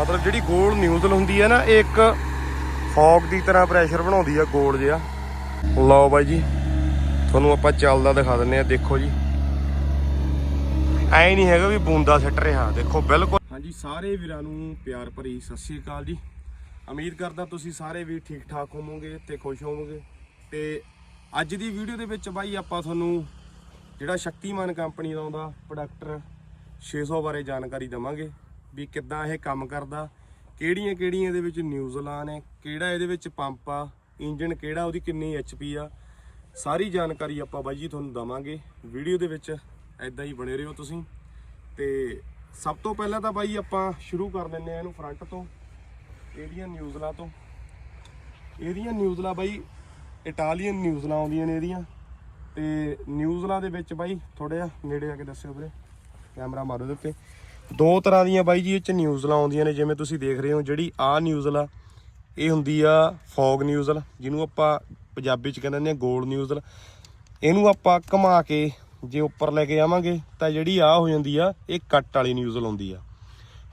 ਮਤਲਬ ਜਿਹੜੀ ਗੋਲ ਨਿਊਜ਼ਲ ਹੁੰਦੀ ਹੈ ਨਾ, ਇਹ ਇੱਕ ਫੌਗ ਦੀ ਤਰ੍ਹਾਂ ਪ੍ਰੈਸ਼ਰ ਬਣਾਉਂਦੀ ਆ, ਗੋਲ ਜਿਹਾ। ਲਓ ਬਾਈ ਜੀ, ਤੁਹਾਨੂੰ ਆਪਾਂ ਚੱਲਦਾ ਦਿਖਾ ਦਿੰਨੇ ਆ ਦੇਖੋ ਜੀ। ਐ ਨਹੀਂ ਹੈਗਾ ਵੀ ਬੂੰਦਾ ਸਿੱਟ ਰਿਹਾ, ਦੇਖੋ ਬਿਲਕੁਲ। ਹਾਂਜੀ, ਸਾਰੇ ਵੀਰਾਂ ਨੂੰ ਪਿਆਰ ਭਰੀ ਸਤਿ ਸ਼੍ਰੀ ਅਕਾਲ ਜੀ। ਉਮੀਦ ਕਰਦਾ ਤੁਸੀਂ ਸਾਰੇ ਵੀ ਠੀਕ ਠਾਕ ਹੋਵੋਗੇ ਤੇ ਖੁਸ਼ ਹੋਵੋਗੇ। ਤੇ ਅੱਜ ਦੀ ਵੀਡੀਓ ਦੇ ਵਿੱਚ ਬਾਈ ਆਪਾਂ ਤੁਹਾਨੂੰ ਜਿਹੜਾ ਸ਼ਕਤੀਮਾਨ ਕੰਪਨੀ ਦਾ ਆਉਂਦਾ ਪ੍ਰੋਡਕਟਰ 600 ਬਾਰੇ ਜਾਣਕਾਰੀ ਦਵਾਂਗੇ। ਵੀ ਕਿੱਦਾਂ ਇਹ ਕੰਮ ਕਰਦਾ, ਕਿਹੜੀਆਂ ਕਿਹੜੀਆਂ ਇਹਦੇ ਵਿੱਚ ਨਿਊਜ਼ਲਾਂ ਨੇ ਕਿਹੜਾ ਇਹਦੇ ਵਿੱਚ ਪੰਪ ਆ ਇੰਜਨ ਕਿਹੜਾ, ਉਹਦੀ ਕਿੰਨੀ ਐਚਪੀ ਆ, ਸਾਰੀ ਜਾਣਕਾਰੀ ਆਪਾਂ ਬਾਈ ਜੀ ਤੁਹਾਨੂੰ ਦਵਾਂਗੇ। ਵੀਡੀਓ ਦੇ ਵਿੱਚ ਐਦਾਂ ਹੀ ਬਣੇ ਰਹੋ ਤੁਸੀਂ। ਤੇ ਸਭ ਤੋਂ ਪਹਿਲਾਂ ਤਾਂ ਬਾਈ ਆਪਾਂ ਸ਼ੁਰੂ ਕਰ ਲੈਂਦੇ ਆ ਇਹਨੂੰ ਫਰੰਟ ਤੋਂ, ਇਹਦੀਆਂ ਨਿਊਜ਼ਲਾਂ ਤੋਂ। ਇਹਦੀਆਂ ਨਿਊਜ਼ਲਾਂ ਬਾਈ ਇਟਾਲੀਅਨ ਨਿਊਜ਼ਲਾਂ ਆਉਂਦੀਆਂ ਨੇ ਇਹਦੀਆਂ। ਤੇ ਨਿਊਜ਼ਲਾਂ ਦੇ ਵਿੱਚ ਬਾਈ ਥੋੜਾ ਜਿਹਾ ਨੇੜੇ ਆ ਕੇ ਦੱਸਿਓ ਵੀਰੇ। ਕੈਮਰਾ ਮਾਰੋ ਦੇ ਉੱਤੇ। ਦੋ ਤਰ੍ਹਾਂ ਦੀਆਂ ਬਾਈ ਜੀ, ਇਹ ਚ ਨਿਊਜ਼ਲਾਂ ਆਉਂਦੀਆਂ ਨੇ, ਜਿਵੇਂ ਤੁਸੀਂ ਦੇਖ ਰਹੇ ਹੋ, ਜਿਹੜੀ ਆ ਨਿਊਜ਼ਲ ਆ ਇਹ ਹੁੰਦੀ ਆ ਫੌਗ ਨਿਊਜ਼ਲ ਜਿਹਨੂੰ ਆਪਾਂ ਪੰਜਾਬੀ ਚ ਕਹਿੰਦੇ ਨੇ ਗੋਲ ਨਿਊਜ਼ਲ ਇਹਨੂੰ ਆਪਾਂ ਘੁਮਾ ਕੇ, ਜੇ ਉੱਪਰ ਲੈ ਕੇ ਆਵਾਂਗੇ, ਤਾਂ ਜਿਹੜੀ ਆ ਹੋ ਜਾਂਦੀ ਆ, ਇਹ ਕੱਟ ਵਾਲੀ ਨਿਊਜ਼ਲ ਆਉਂਦੀ ਆ।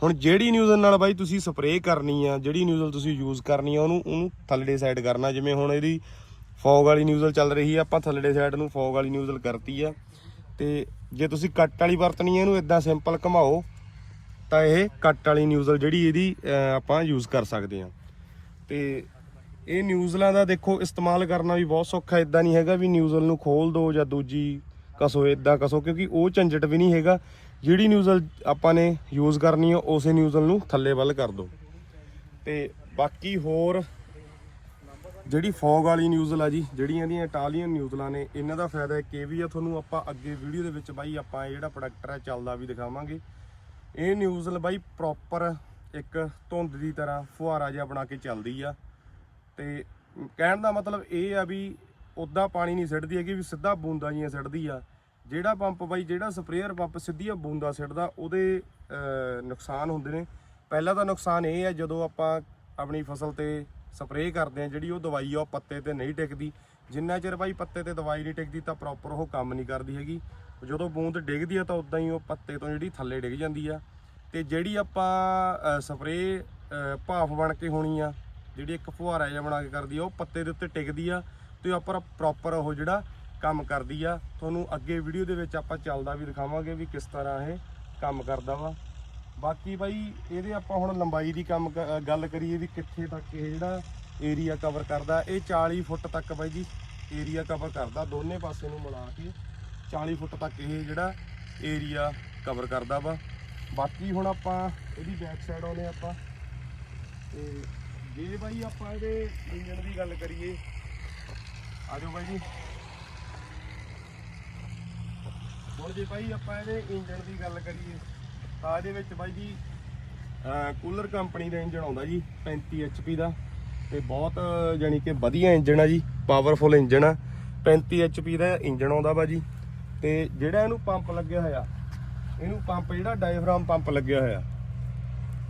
ਹੁਣ ਜਿਹੜੀ ਨਿਊਜ਼ਲ ਨਾਲ ਬਾਈ ਤੁਸੀਂ ਸਪਰੇਅ ਕਰਨੀ ਆ, ਜਿਹੜੀ ਨਿਊਜ਼ਲ ਤੁਸੀਂ ਯੂਜ਼ ਕਰਨੀ ਆ, ਉਹਨੂੰ ਉਹਨੂੰ ਥੱਲੜੇ ਸਾਈਡ ਕਰਨਾ, ਜਿਵੇਂ ਹੁਣ ਇਹਦੀ ਫੌਗ ਵਾਲੀ ਨਿਊਜ਼ਲ ਚੱਲ ਰਹੀ ਆ, ਆਪਾਂ ਥੱਲੜੇ ਸਾਈਡ ਨੂੰ ਫੌਗ ਵਾਲੀ ਨਿਊਜ਼ਲ ਕਰਤੀ ਆ। ਤੇ ਜੇ ਤੁਸੀਂ ਕੱਟ ਵਾਲੀ ਵਰਤਣੀ ਆ, ਇਹਨੂੰ ਇਦਾਂ ਸਿੰਪਲ ਘਮਾਓ। ਤਾਂ ਇਹ ਕੱਟ ਵਾਲੀ ਨਿਊਜ਼ਲ ਜਿਹੜੀ ਇਹਦੀ ਆਪਾਂ ਯੂਜ਼ ਕਰ ਸਕਦੇ ਆ ਤੇ ਇਹ ਨਿਊਜ਼ਲਾਂ ਦਾ ਦੇਖੋ, ਇਸਤੇਮਾਲ ਕਰਨਾ ਵੀ ਬਹੁਤ ਸੌਖਾ ਇਦਾਂ ਨਹੀਂ ਹੈਗਾ ਵੀ ਨਿਊਜ਼ਲ ਨੂੰ ਖੋਲ ਦੋ ਜਾਂ ਦੂਜੀ ਕਸੋ ਇਦਾਂ ਕਸੋ, ਕਿਉਂਕਿ ਉਹ ਝੰਜਟ ਵੀ ਨਹੀਂ ਹੈਗਾ। ਜਿਹੜੀ ਨਿਊਜ਼ਲ ਆਪਾਂ ਨੇ ਯੂਜ਼ ਕਰਨੀ ਆ, ਉਸੇ ਨਿਊਜ਼ਲ ਨੂੰ ਥੱਲੇ ਵੱਲ ਕਰ ਦੋ। ਤੇ ਬਾਕੀ ਹੋਰ, ਜਿਹੜੀ ਫੌਗ ਵਾਲੀ ਨਿਊਜ਼ਲ ਆ ਜੀ, ਜਿਹੜੀਆਂ ਇਹਦੀਆਂ ਇਟਾਲੀਅਨ ਨਿਊਜ਼ਲਾਂ ਨੇ, ਇਹਨਾਂ ਦਾ ਫਾਇਦਾ ਇੱਕ ਇਹ ਵੀ ਆ, ਤੁਹਾਨੂੰ ਆਪਾਂ ਅੱਗੇ ਵੀਡੀਓ ਦੇ ਵਿੱਚ ਬਾਈ ਆਪਾਂ ਇਹ ਜਿਹੜਾ ਪ੍ਰੋਡਕਟ ਹੈ ਚੱਲਦਾ ਵੀ ਦਿਖਾਵਾਂਗੇ। ਇਹ ਨਿਊਜ਼ਲ ਬਾਈ ਪ੍ਰੋਪਰ ਇੱਕ ਧੁੰਦ ਦੀ ਤਰ੍ਹਾਂ ਫੁਹਾਰਾ ਜਿਹਾ ਬਣਾ ਕੇ ਚੱਲਦੀ ਆ। ਤੇ ਕਹਿਣ ਦਾ ਮਤਲਬ ਇਹ ਆ ਵੀ ਉਦਾਂ ਪਾਣੀ ਨਹੀਂ ਸਿੱਟਦੀ ਹੈਗੀ, ਵੀ ਸਿੱਧਾ ਬੂੰਦਾਂ ਜੀਆਂ ਸਿੱਟਦੀ ਆ। ਜਿਹੜਾ ਪੰਪ ਬਾਈ, ਜਿਹੜਾ ਸਪਰੇਅਰ ਪੰਪ ਸਿੱਧੀਆਂ ਬੂੰਦਾਂ ਸਿੱਟਦਾ, ਉਹਦੇ ਨੁਕਸਾਨ ਹੁੰਦੇ ਨੇ। ਪਹਿਲਾ ਤਾਂ ਨੁਕਸਾਨ ਇਹ ਹੈ ਜਦੋਂ ਆਪਾਂ ਆਪਣੀ ਫਸਲ ਤੇ ਸਪਰੇਅ ਕਰਦੇ ਆ, ਜਿਹੜੀ ਉਹ ਦਵਾਈ ਆ, ਉਹ ਪੱਤੇ ਤੇ ਨਹੀਂ ਟਿਕਦੀ। ਜਿੰਨਾ ਚਿਰ ਬਾਈ ਪੱਤੇ ਤੇ ਦਵਾਈ ਨਹੀਂ ਟਿਕਦੀ ਤਾਂ ਪ੍ਰੋਪਰ ਉਹ ਕੰਮ ਨਹੀਂ ਕਰਦੀ ਹੈਗੀ। ਜਦੋਂ ਬੂੰਦ ਡਿੱਗਦੀ ਆ ਤਾਂ ਉਦਾਂ ਹੀ ਉਹ ਪੱਤੇ ਤੋਂ ਜਿਹੜੀ ਥੱਲੇ ਡਿੱਗ ਜਾਂਦੀ ਆ। ਤੇ ਜਿਹੜੀ ਆਪਾਂ ਸਪਰੇਅ ਭਾਫ ਬਣ ਕੇ ਹੋਣੀ ਆ, ਜਿਹੜੀ ਇੱਕ ਫੁਹਾਰਾ ਜਿਹਾ ਬਣਾ ਕੇ ਕਰਦੀ ਆ, ਉਹ ਪੱਤੇ ਦੇ ਉੱਤੇ ਟਿਕਦੀ ਆ ਤੇ ਆਪਾਂ ਪ੍ਰੋਪਰ ਉਹ ਜਿਹੜਾ ਕੰਮ ਕਰਦੀ ਆ। ਤੁਹਾਨੂੰ ਅੱਗੇ ਵੀਡੀਓ ਦੇ ਵਿੱਚ ਆਪਾਂ ਚੱਲਦਾ ਵੀ ਦਿਖਾਵਾਂਗੇ ਵੀ ਕਿਸ ਤਰ੍ਹਾਂ ਇਹ ਕੰਮ ਕਰਦਾ ਵਾ। ਬਾਕੀ ਬਾਈ, ਇਹਦੇ ਆਪਾਂ ਹੁਣ ਲੰਬਾਈ ਦੀ ਕੰਮ ਕ- ਗੱਲ ਕਰੀਏ ਵੀ ਕਿੱਥੇ ਤੱਕ ਇਹ ਜਿਹੜਾ ਏਰੀਆ ਕਵਰ ਕਰਦਾ। ਇਹ 40 ਫੁੱਟ ਤੱਕ ਬਾਈ ਜੀ ਏਰੀਆ ਕਵਰ ਕਰਦਾ ਦੋਨੇ ਪਾਸੇ ਨੂੰ ਮਿਲਾ ਕੇ। 40 ਫੁੱਟ ਤੱਕ ਇਹ ਜਿਹੜਾ ਏਰੀਆ ਕਵਰ ਕਰਦਾ ਵਾ। ਬਾਕੀ ਹੁਣ ਆਪਾਂ ਇਹਦੀ ਬੈਕ ਸਾਈਡ ਆਉਨੇ ਆਪਾਂ। ਤੇ ਜੇ ਬਾਈ ਆਪਾਂ ਇਹਦੇ ਇੰਜਨ ਦੀ ਗੱਲ ਕਰੀਏ ਆਜੋ ਬਾਈ ਜੀ। ਹੁਣ ਜੇ ਬਾਈ ਆਪਾਂ ਇਹਦੇ ਇੰਜਨ ਦੀ ਗੱਲ ਕਰੀਏ, ਤਾਂ ਇਹਦੇ ਵਿੱਚ ਬਾਈ ਜੀ ਕੂਲਰ ਕੰਪਨੀ ਦਾ ਇੰਜਨ ਆਉਂਦਾ ਜੀ 35 HP ਦਾ। ਤੇ ਬਹੁਤ ਜਾਨੀ ਕਿ ਵਧੀਆ ਇੰਜਨ ਆ ਜੀ ਪਾਵਰਫੁਲ ਇੰਜਨ ਆ। 35 HP ਦਾ ਇੰਜਨ ਆਉਂਦਾ ਵਾ ਜੀ। ਤੇ ਜਿਹੜਾ ਇਹਨੂੰ ਪੰਪ ਲੱਗਿਆ ਹੋਇਆ, ਇਹਨੂੰ ਪੰਪ ਜਿਹੜਾ ਡਾਇਫਰਾਮ ਪੰਪ ਲੱਗਿਆ ਹੋਇਆ।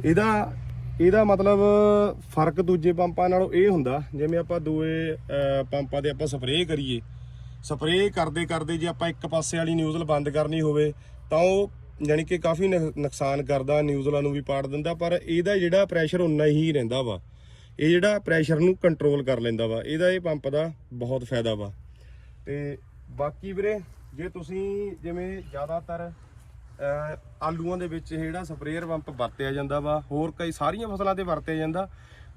ਇਹਦਾ ਇਹਦਾ ਮਤਲਬ ਫ਼ਰਕ ਦੂਜੇ ਪੰਪਾਂ ਨਾਲੋਂ ਇਹ ਹੁੰਦਾ, ਜਿਵੇਂ ਆਪਾਂ ਦੂਏ ਪੰਪਾਂ ਦੇ ਆਪਾਂ ਸਪਰੇਅ ਕਰੀਏ। ਸਪਰੇਅ ਕਰਦੇ ਕਰਦੇ ਜੇ ਆਪਾਂ ਇੱਕ ਪਾਸੇ ਵਾਲੀ ਨਿਊਜ਼ਲ ਬੰਦ ਕਰਨੀ ਹੋਵੇ, ਤਾਂ ਉਹ ਯਾਨੀ ਕਿ ਕਾਫੀ ਨੁਕ- ਨੁਕਸਾਨ ਕਰਦਾ ਨਿਊਜ਼ਲਾਂ ਨੂੰ ਵੀ ਪਾੜ ਦਿੰਦਾ, ਪਰ ਇਹਦਾ ਜਿਹੜਾ ਪ੍ਰੈਸ਼ਰ ਉਨਾ ਹੀ ਰਹਿੰਦਾ ਵਾ। ਇਹ ਜਿਹੜਾ ਪ੍ਰੈਸ਼ਰ ਨੂੰ ਕੰਟਰੋਲ ਕਰ ਲੈਂਦਾ ਵਾ, ਇਹਦਾ ਇਹ ਪੰਪ ਦਾ ਬਹੁਤ ਫਾਇਦਾ ਵਾ। ਤੇ ਬਾਕੀ ਵੀਰੇ, ਜੇ ਤੁਸੀਂ ਜਿਵੇਂ ਜ਼ਿਆਦਾਤਰ ਆਲੂਆਂ ਦੇ ਵਿੱਚ ਇਹ ਜਿਹੜਾ ਸਪਰੇਅਰ ਪੰਪ ਵਰਤਿਆ ਜਾਂਦਾ ਵਾ, ਹੋਰ ਕਈ ਸਾਰੀਆਂ ਫਸਲਾਂ ਤੇ ਵਰਤਿਆ ਜਾਂਦਾ,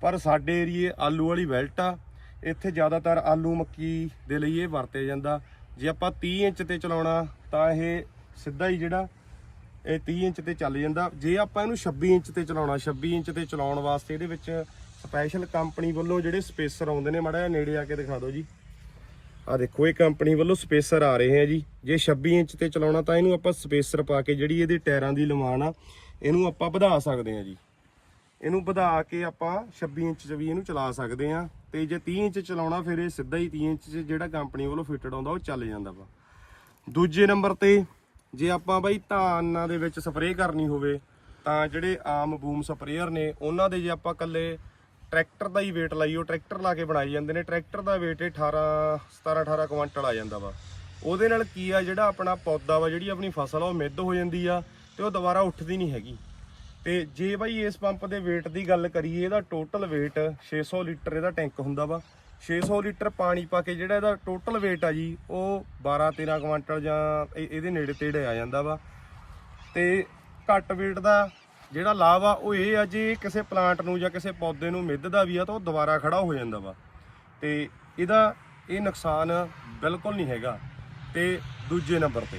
ਪਰ ਸਾਡੇ ਏਰੀਏ ਆਲੂ ਵਾਲੀ ਬੈਲਟ ਆ, ਇੱਥੇ ਜ਼ਿਆਦਾਤਰ ਆਲੂ ਮੱਕੀ ਦੇ ਲਈ ਇਹ ਵਰਤਿਆ ਜਾਂਦਾ। ਜੇ ਆਪਾਂ 30 ਇੰਚ ਤੇ ਚਲਾਉਣਾ, ਤਾਂ ਇਹ ਸਿੱਧਾ ਹੀ ਜਿਹੜਾ, ਇਹ 30 ਇੰਚ ਤੇ ਚੱਲ ਜਾਂਦਾ। ਜੇ ਆਪਾਂ ਇਹਨੂੰ 26 ਇੰਚ ਤੇ ਚਲਾਉਣਾ 26 ਇੰਚ ਤੇ ਚਲਾਉਣ ਵਾਸਤੇ ਇਹਦੇ ਵਿੱਚ ਸਪੈਸ਼ਲ ਕੰਪਨੀ ਵੱਲੋਂ ਜਿਹੜੇ ਸਪੇਸਰ ਆਉਂਦੇ ਨੇ, ਮਾੜਾ ਜਿਹਾ ਨੇੜੇ ਆ ਕੇ ਦਿਖਾ ਦਿਓ ਜੀ। ਆ ਦੇਖੋ, ਇਹ ਕੰਪਨੀ ਵੱਲੋਂ ਸਪੇਸਰ ਆ ਰਹੇ ਆ ਜੀ। ਜੇ 26 ਇੰਚ ਤੇ ਚਲਾਉਣਾ ਤਾਂ ਇਹਨੂੰ ਆਪਾਂ ਸਪੇਸਰ ਪਾ ਕੇ ਜਿਹੜੀ ਇਹਦੇ ਟਾਇਰਾਂ ਦੀ ਲਮਾਨ ਆ, ਇਹਨੂੰ ਆਪਾਂ ਵਧਾ ਸਕਦੇ ਆ ਜੀ। ਇਹਨੂੰ ਵਧਾ ਕੇ ਆਪਾਂ 26 ਇੰਚ 'ਚ ਵੀ ਇਹਨੂੰ ਚਲਾ ਸਕਦੇ ਆ। ਤੇ ਜੇ 30 ਇੰਚ ਚਲਾਉਣਾ, ਫਿਰ ਇਹ ਸਿੱਧਾ ਹੀ 30 ਇੰਚ 'ਚ ਜਿਹੜਾ ਕੰਪਨੀ ਵੱਲੋਂ ਫਿਟਡ ਆਉਂਦਾ, ਉਹ ਚੱਲ ਜਾਂਦਾ ਵਾ। ਦੂਜੇ ਨੰਬਰ ਤੇ, ਜੇ ਆਪਾਂ ਬਾਈ ਧਾਨਾਂ ਦੇ ਵਿੱਚ ਸਪਰੇਅ ਕਰਨੀ ਹੋਵੇ, ਤਾਂ ਜਿਹੜੇ ਆਮ ਬੂਮ ਸਪਰੇਅਰ ਨੇ, ਉਹਨਾਂ ਦੇ ਜੇ ਆਪਾਂ ਕੱਲੇ ਟਰੈਕਟਰ ਦਾ ਹੀ weight ਲਾਈਓ ਟਰੈਕਟਰ ਲਾ ਕੇ ਬਣਾਏ ਜਾਂਦੇ ਨੇ। ਟਰੈਕਟਰ ਦਾ weight ਇਹ 18 17 18 ਕੁਇੰਟਲ ਆ ਜਾਂਦਾ ਵਾ। ਉਹਦੇ ਨਾਲ ਕੀ ਆ, ਜਿਹੜਾ ਆਪਣਾ ਪੌਦਾ ਵਾ, ਜਿਹੜੀ ਆਪਣੀ ਫਸਲ ਆ, ਉਹ ਮਿੱਧ ਹੋ ਜਾਂਦੀ ਆ ਤੇ ਉਹ ਦੁਬਾਰਾ ਉੱਠਦੀ ਨਹੀਂ ਹੈਗੀ। ਤੇ ਜੇ ਬਾਈ ਇਸ ਪੰਪ ਦੇ weight ਦੀ ਗੱਲ ਕਰੀਏ, ਇਹਦਾ ਟੋਟਲ weight 600 ਲੀਟਰ ਇਹਦਾ ਟੈਂਕ ਹੁੰਦਾ ਵਾ। 600 ਲੀਟਰ ਪਾਣੀ ਪਾ ਕੇ ਜਿਹੜਾ ਇਹਦਾ ਟੋਟਲ weight ਆ ਜੀ, ਉਹ 12 13 ਕੁਆਂਟਲ ਜਾਂ ਇਹ- ਇਹਦੇ ਨੇੜੇ ਤੇੜੇ ਆ ਜਾਂਦਾ ਵਾ। ਤੇ ਘੱਟ weight ਦਾ ਜਿਹੜਾ ਲਾਭ ਆ, ਉਹ ਇਹ ਆ ਜੇ ਕਿਸੇ ਪਲਾਂਟ ਨੂੰ ਜਾਂ ਕਿਸੇ ਪੌਦੇ ਨੂੰ ਮਿੱਧ ਦਾ ਵੀ ਆ, ਤਾਂ ਉਹ ਦੁਬਾਰਾ ਖੜਾ ਹੋ ਜਾਂਦਾ ਵਾ। ਤੇ ਇਹਦਾ ਇਹ ਨੁਕਸਾਨ ਬਿਲਕੁਲ ਨਹੀਂ ਹੈਗਾ। ਤੇ ਦੂਜੇ ਨੰਬਰ ਤੇ,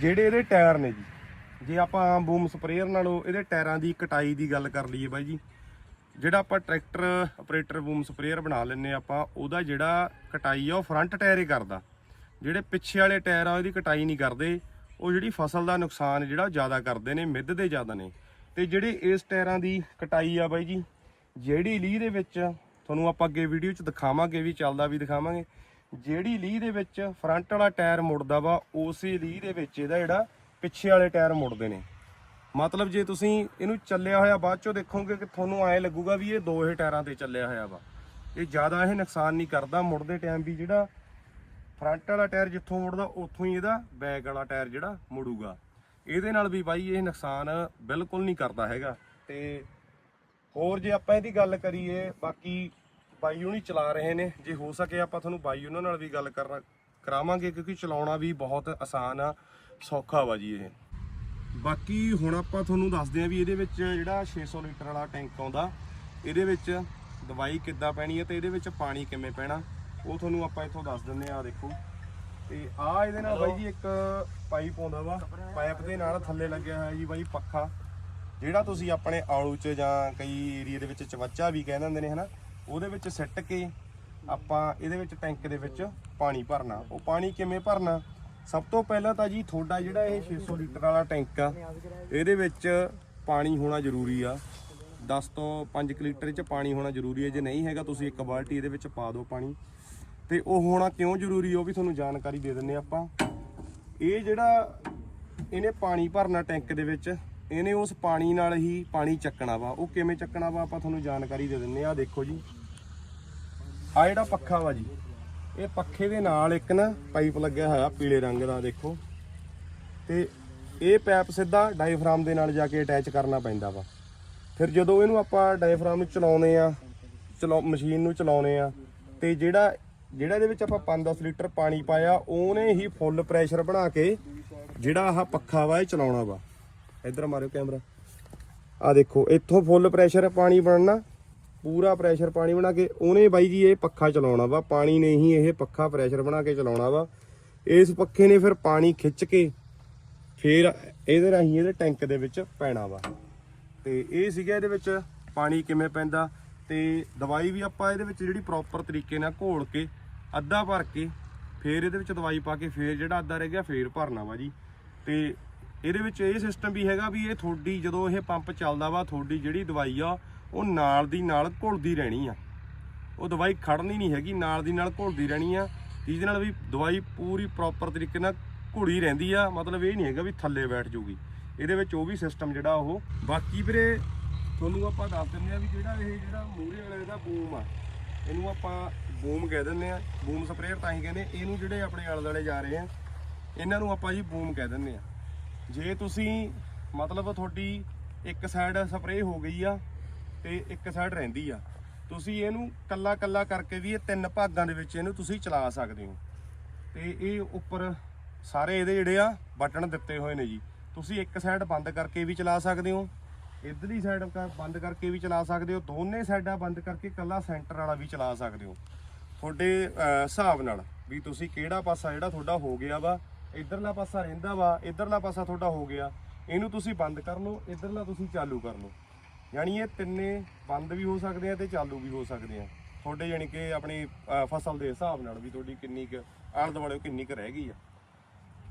ਜਿਹੜੇ ਇਹਦੇ ਟਾਇਰ ਨੇ ਜੀ, ਜੇ ਆਪਾਂ ਆਮ ਬੂਮ ਸਪਰੇਅਰ ਨਾਲੋਂ ਇਹਦੇ ਟਾਇਰਾਂ ਦੀ ਕਟਾਈ ਦੀ ਗੱਲ ਕਰ ਲਈਏ ਬਾਈ ਜੀ, ਜਿਹੜਾ ਆਪਾਂ ਟਰੈਕਟਰ ਆਪਰੇਟਰ ਬੂਮ ਸਪਰੇਅਰ ਬਣਾ ਲੈਨੇ ਆਪਾਂ, ਉਹਦਾ ਜਿਹੜਾ ਕਟਾਈ ਆ, ਉਹ ਫਰੰਟ ਟਾਇਰ ਹੀ ਕਰਦਾ। ਜਿਹੜੇ ਪਿੱਛੇ ਵਾਲੇ ਟਾਇਰ ਆ ਉਹਦੀ ਕਟਾਈ ਨਹੀਂ ਕਰਦੇ, ਉਹ ਜਿਹੜੀ ਫਸਲ ਦਾ ਨੁਕਸਾਨ ਜਿਹੜਾ ਜ਼ਿਆਦਾ ਕਰਦੇ ਨੇ ਮਿੱਧਦੇ ਜ਼ਿਆਦਾ ਨੇ। ਤੇ ਜਿਹੜੇ ਇਸ ਟਾਇਰਾਂ ਦੀ ਕਟਾਈ ਆ ਬਾਈ ਜੀ, ਜਿਹੜੀ ਲੀਹ ਦੇ ਵਿੱਚ ਤੁਹਾਨੂੰ ਆਪਾਂ ਅੱਗੇ ਵੀਡੀਓ 'ਚ ਦਿਖਾਵਾਂਗੇ, ਵੀ ਚੱਲਦਾ ਵੀ ਦਿਖਾਵਾਂਗੇ। ਜਿਹੜੀ ਲੀਹ ਦੇ ਵਿੱਚ ਫਰੰਟ ਵਾਲਾ ਟਾਇਰ ਮੁੜਦਾ ਵਾ, ਉਸੇ ਲੀਹ ਦੇ ਵਿੱਚ ਇਹਦਾ ਜਿਹੜਾ ਪਿੱਛੇ ਵਾਲੇ ਟਾਇਰ ਮੁੜਦੇ ਨੇ। ਮਤਲਬ ਜੇ ਤੁਸੀਂ ਇਹਨੂੰ ਚੱਲਿਆ ਹੋਇਆ ਬਾਅਦ ਚੋਂ ਦੇਖੋਗੇ ਕਿ ਤੁਹਾਨੂੰ ਐ ਲੱਗੂਗਾ ਵੀ ਇਹ ਦੋ ਹੀ ਟਾਇਰਾਂ ਤੇ ਚੱਲਿਆ ਹੋਇਆ ਵਾ। ਇਹ ਜ਼ਿਆਦਾ ਇਹ ਨੁਕਸਾਨ ਨਹੀਂ ਕਰਦਾ, ਮੁੜਦੇ ਟਾਈਮ ਵੀ ਜਿਹੜਾ ਫਰੰਟ ਵਾਲਾ ਟਾਇਰ ਜਿੱਥੋਂ ਮੁੜਦਾ, ਉੱਥੋਂ ਹੀ ਇਹਦਾ ਬੈਕ ਵਾਲਾ ਟਾਇਰ ਜਿਹੜਾ ਮੁੜੂਗਾ। ਇਹਦੇ ਨਾਲ ਵੀ ਬਾਈ ਇਹ ਨੁਕਸਾਨ ਬਿਲਕੁਲ ਨਹੀਂ ਕਰਦਾ ਹੈਗਾ। ਤੇ ਹੋਰ ਜੇ ਆਪਾਂ ਇਹਦੀ ਗੱਲ ਕਰੀਏ ਬਾਕੀ ਬਾਈ ਹੁਣੀ ਚਲਾ ਰਹੇ ਨੇ। ਜੇ ਹੋ ਸਕੇ ਆਪਾਂ ਤੁਹਾਨੂੰ ਬਾਈ ਉਹਨਾਂ ਨਾਲ ਵੀ ਗੱਲ ਕਰ ਕਰਾਵਾਂਗੇ ਕਿਉਂਕਿ ਚਲਾਉਣਾ ਵੀ ਬਹੁਤ ਆਸਾਨ ਆ ਸੌਖਾ ਵਾ ਜੀ ਇਹ। ਬਾਕੀ ਹੁਣ ਆਪਾਂ ਤੁਹਾਨੂੰ ਦੱਸਦੇ ਆ ਵੀ ਇਹਦੇ ਵਿੱਚ ਜਿਹੜਾ 600 ਲੀਟਰ ਵਾਲਾ ਟੈਂਕ ਆਉਂਦਾ ਇਹਦੇ ਵਿੱਚ ਦਵਾਈ ਕਿੱਦਾਂ ਪੈਣੀ ਹੈ ਤੇ ਇਹਦੇ ਵਿੱਚ ਪਾਣੀ ਕਿਵੇਂ ਪੈਣਾ ਉਹ ਤੁਹਾਨੂੰ ਆਪਾਂ ਇੱਥੋਂ ਦੱਸ ਦਿੰਦੇ ਆ ਦੇਖੋ। ਤੇ ਆ ਇਹਦੇ ਨਾਲ ਬਾਈ ਜੀ ਇੱਕ ਪਾਈਪ ਆਉਂਦਾ ਵਾ। ਪਾਈਪ ਦੇ ਨਾਲ ਥੱਲੇ ਲੱਗਿਆ ਹੋਇਆ ਜੀ ਬਾਈ ਪੱਖਾ। ਜਿਹੜਾ ਤੁਸੀਂ ਆਪਣੇ ਆਲੂ 'ਚ ਜਾਂ ਕਈ ਏਰੀਆ ਦੇ ਵਿੱਚ ਚਵੱਚਾ ਵੀ ਕਹਿ ਦਿੰਦੇ ਨੇ ਹਨਾ, ਉਹਦੇ ਵਿੱਚ ਸਿੱਟ ਕੇ ਆਪਾਂ ਇਹਦੇ ਵਿੱਚ ਟੈਂਕ ਦੇ ਵਿੱਚ ਪਾਣੀ ਭਰਨਾ। ਉਹ ਪਾਣੀ ਕਿਵੇਂ ਭਰਨਾ? ਸਭ ਤੋਂ ਪਹਿਲਾਂ ਤਾਂ ਜੀ ਤੁਹਾਡਾ ਜਿਹੜਾ ਇਹ 600 ਲੀਟਰ ਵਾਲਾ ਟੈਂਕ ਆ, ਇਹਦੇ ਵਿੱਚ ਪਾਣੀ ਹੋਣਾ ਜ਼ਰੂਰੀ ਆ। 10 ਤੋਂ 5 ਲੀਟਰ ਚ ਪਾਣੀ ਹੋਣਾ ਜ਼ਰੂਰੀ ਹੈ ਜੇ ਨਹੀਂ ਹੈਗਾ, ਤੁਸੀਂ ਇੱਕ ਬਾਲਟੀ ਇਹਦੇ ਵਿੱਚ ਪਾ ਦਿਓ ਪਾਣੀ। ਤੇ ਉਹ ਹੋਣਾ ਕਿਉਂ ਜ਼ਰੂਰੀ ਉਹ ਵੀ ਤੁਹਾਨੂੰ ਜਾਣਕਾਰੀ ਦੇ ਦਿੰਨੇ ਆਪਾਂ। ਇਹ ਜਿਹੜਾ ਇਹਨੇ ਪਾਣੀ ਭਰਨਾ ਟੈਂਕ ਦੇ ਵਿੱਚ, ਇਹਨੇ ਉਸ ਪਾਣੀ ਨਾਲ ਹੀ ਪਾਣੀ ਚੱਕਣਾ ਵਾ। ਉਹ ਕਿਵੇਂ ਚੱਕਣਾ ਵਾ ਆਪਾਂ ਤੁਹਾਨੂੰ ਜਾਣਕਾਰੀ ਦੇ ਦਿੰਨੇ ਆ। ਦੇਖੋ ਜੀ। ਆ ਜਿਹੜਾ ਪੱਖਾ ਵਾ ਜੀ, ਇਹ ਪੱਖੇ ਦੇ ਨਾਲ ਇੱਕ ਨਾ ਪਾਈਪ ਲੱਗਿਆ ਹੋਇਆ ਪੀਲੇ ਰੰਗ ਦਾ, ਦੇਖੋ। ਤੇ ਇਹ ਪੈਪ ਸਿੱਧਾ ਡਾਇਫਰਾਮ ਦੇ ਨਾਲ ਜਾ ਕੇ ਅਟੈਚ ਕਰਨਾ ਪੈਂਦਾ ਵਾ। ਫਿਰ ਜਦੋਂ ਇਹਨੂੰ ਆਪਾਂ ਡਾਇਫਰਾਮ ਨੂੰ ਚਲਾਉਨੇ ਆ ਚਲਾ ਮਸ਼ੀਨ ਨੂੰ ਚਲਾਉਨੇ ਆ, ਤੇ ਜਿਹੜਾ ਜਿਹੜਾ ਇਹਦੇ ਵਿੱਚ ਆਪਾਂ 5-10 ਲੀਟਰ ਪਾਣੀ ਪਾਇਆ, ਉਹਨੇ ਹੀ ਫੁੱਲ ਪ੍ਰੈਸ਼ਰ ਬਣਾ ਕੇ ਜਿਹੜਾ ਆਹ ਪੱਖਾ ਵਾ, ਇਹ ਚਲਾਉਣਾ ਵਾ। ਇੱਧਰ ਮਾਰਿਓ ਕੈਮਰਾ। ਆ ਦੇਖੋ, ਇੱਥੋਂ ਫੁੱਲ ਪ੍ਰੈਸ਼ਰ ਪਾਣੀ ਬਣਨਾ, ਪੂਰਾ ਪ੍ਰੈਸ਼ਰ ਪਾਣੀ ਬਣਾ ਕੇ, ਉਹਨੇ ਬਾਈ ਜੀ ਇਹ ਪੱਖਾ ਚਲਾਉਣਾ ਵਾ। ਪਾਣੀ ਨੇ ਹੀ ਇਹ ਪੱਖਾ ਪ੍ਰੈਸ਼ਰ ਬਣਾ ਕੇ ਚਲਾਉਣਾ ਵਾ। ਇਸ ਪੱਖੇ ਨੇ ਫਿਰ ਪਾਣੀ ਖਿੱਚ ਕੇ ਫਿਰ ਇਹਦੇ ਰਾਹੀਂ ਇਹਦੇ ਟੈਂਕ ਦੇ ਵਿੱਚ ਪੈਣਾ ਵਾ। ਤੇ ਇਹ ਸੀਗਾ ਇਹਦੇ ਵਿੱਚ ਪਾਣੀ ਕਿਵੇਂ ਪੈਂਦਾ, ਤੇ ਦਵਾਈ ਵੀ ਆਪਾਂ ਇਹਦੇ ਵਿੱਚ ਜਿਹੜੀ ਪ੍ਰੋਪਰ ਤਰੀਕੇ ਨਾਲ ਘੋਲ ਕੇ ਅੱਧਾ ਭਰ ਕੇ ਫੇਰ ਇਹਦੇ ਵਿੱਚ ਦਵਾਈ ਪਾ ਕੇ ਫੇਰ ਜਿਹੜਾ ਅੱਧਾ ਰਹਿ ਗਿਆ ਫੇਰ ਭਰਨਾ ਵਾ ਜੀ। ਤੇ ਇਹਦੇ ਵਿੱਚ ਇਹ ਸਿਸਟਮ ਵੀ ਹੈਗਾ ਵੀ ਇਹ ਤੁਹਾਡੀ ਜਦੋਂ ਇਹ ਪੰਪ ਚੱਲਦਾ ਵਾ, ਤੁਹਾਡੀ ਜਿਹੜੀ ਦਵਾਈ ਆ, ਉਹ ਨਾਲ ਦੀ ਨਾਲ ਘੁਲਦੀ ਰਹਿਣੀ ਆ। ਉਹ ਦਵਾਈ ਖੜਨੀ ਨਹੀਂ ਹੈਗੀ, ਨਾਲ ਦੀ ਨਾਲ ਘੁਲਦੀ ਰਹਿਣੀ ਆ। ਜਿਹਦੇ ਨਾਲ ਵੀ ਦਵਾਈ ਪੂਰੀ ਪ੍ਰੋਪਰ ਤਰੀਕੇ ਨਾਲ ਘੁਲੀ ਰਹਿੰਦੀ ਆ, ਮਤਲਬ ਇਹ ਨਹੀਂ ਹੈਗਾ ਵੀ ਥੱਲੇ ਬੈਠ ਜੂਗੀ। ਇਹਦੇ ਵਿੱਚ ਉਹ ਵੀ ਸਿਸਟਮ ਜਿਹੜਾ ਉਹ, ਬਾਕੀ ਵੀਰੇ ਤੁਹਾਨੂੰ ਆਪਾਂ ਦੱਸ ਦਿੰਦੇ ਆ ਵੀ ਜਿਹੜਾ ਇਹ ਜਿਹੜਾ ਮੂਰੇ ਵਾਲਾ ਇਹਦਾ ਬੂਮ ਆ, ਇਹਨੂੰ ਆਪਾਂ ਬੂਮ ਕਹਿ ਦਿੰਦੇ ਆ, ਬੂਮ ਸਪਰੇਅਰ ਤਾਂ ਹੀ ਕਹਿੰਦੇ, ਇਹਨੂੰ ਜਿਹੜੇ ਆਪਣੇ ਆਲੇ ਦੁਆਲੇ ਜਾ ਰਹੇ ਆ, ਇਹਨਾਂ ਨੂੰ ਆਪਾਂ ਜੀ ਬੂਮ ਕਹਿ ਦਿੰਦੇ ਆ। ਜੇ ਤੁਸੀਂ ਮਤਲਬ ਤੁਹਾਡੀ ਇੱਕ ਸਾਈਡ ਸਪਰੇਅ ਹੋ ਗਈ ਆ ਤੇ ਇੱਕ ਸਾਈਡ ਰਹਿੰਦੀ ਆ, ਤੁਸੀਂ ਇਹਨੂੰ ਕੱਲਾ ਕੱਲਾ ਕਰਕੇ ਵੀ ਇਹ ਤਿੰਨ ਭਾਗਾਂ ਦੇ ਵਿੱਚ ਇਹਨੂੰ ਤੁਸੀਂ ਚਲਾ ਸਕਦੇ ਹੋ। ਤੇ ਇਹ ਉੱਪਰ ਸਾਰੇ ਇਹਦੇ ਜਿਹੜੇ ਆ, ਬਟਨ ਦਿੱਤੇ ਹੋਏ ਨੇ ਜੀ। ਤੁਸੀਂ ਇੱਕ ਸਾਈਡ ਬੰਦ ਕਰਕੇ ਵੀ ਚਲਾ ਸਕਦੇ ਹੋ, ਇਧਰਲੀ ਸਾਈਡ ਬੰਦ ਕਰਕੇ ਵੀ ਚਲਾ ਸਕਦੇ ਹੋ, ਦੋਨੇ ਸਾਈਡਾਂ ਬੰਦ ਕਰਕੇ ਕੱਲਾ ਸੈਂਟਰ ਵਾਲਾ ਵੀ ਚਲਾ ਸਕਦੇ ਹੋ। ਤੁਹਾਡੇ ਹਿਸਾਬ ਨਾਲ ਵੀ ਤੁਸੀਂ ਕਿਹੜਾ ਪਾਸਾ ਜਿਹੜਾ ਤੁਹਾਡਾ ਹੋ ਗਿਆ ਵਾ, ਇਧਰਲਾ ਪਾਸਾ ਰਹਿੰਦਾ ਵਾ, ਇਧਰਲਾ ਪਾਸਾ ਤੁਹਾਡਾ ਹੋ ਗਿਆ, ਇਹਨੂੰ ਤੁਸੀਂ ਬੰਦ ਕਰ ਲਓ, ਇਧਰਲਾ ਤੁਸੀਂ ਚਾਲੂ ਕਰ ਲਓ। ਯਾਨੀ ਇਹ ਤਿੰਨੇ ਬੰਦ ਵੀ ਹੋ ਸਕਦੇ ਆ ਤੇ ਚਾਲੂ ਵੀ ਹੋ ਸਕਦੇ ਆ। ਤੁਹਾਡੇ ਯਾਨੀ ਕਿ ਆਪਣੀ ਫਸਲ ਦੇ ਹਿਸਾਬ ਨਾਲ ਵੀ ਤੁਹਾਡੀ ਕਿੰਨੀ ਕੁ, ਆਲੇ ਦੁਆਲੇ ਕਿੰਨੀ ਕੁ ਰਹਿ ਗਈ ਆ।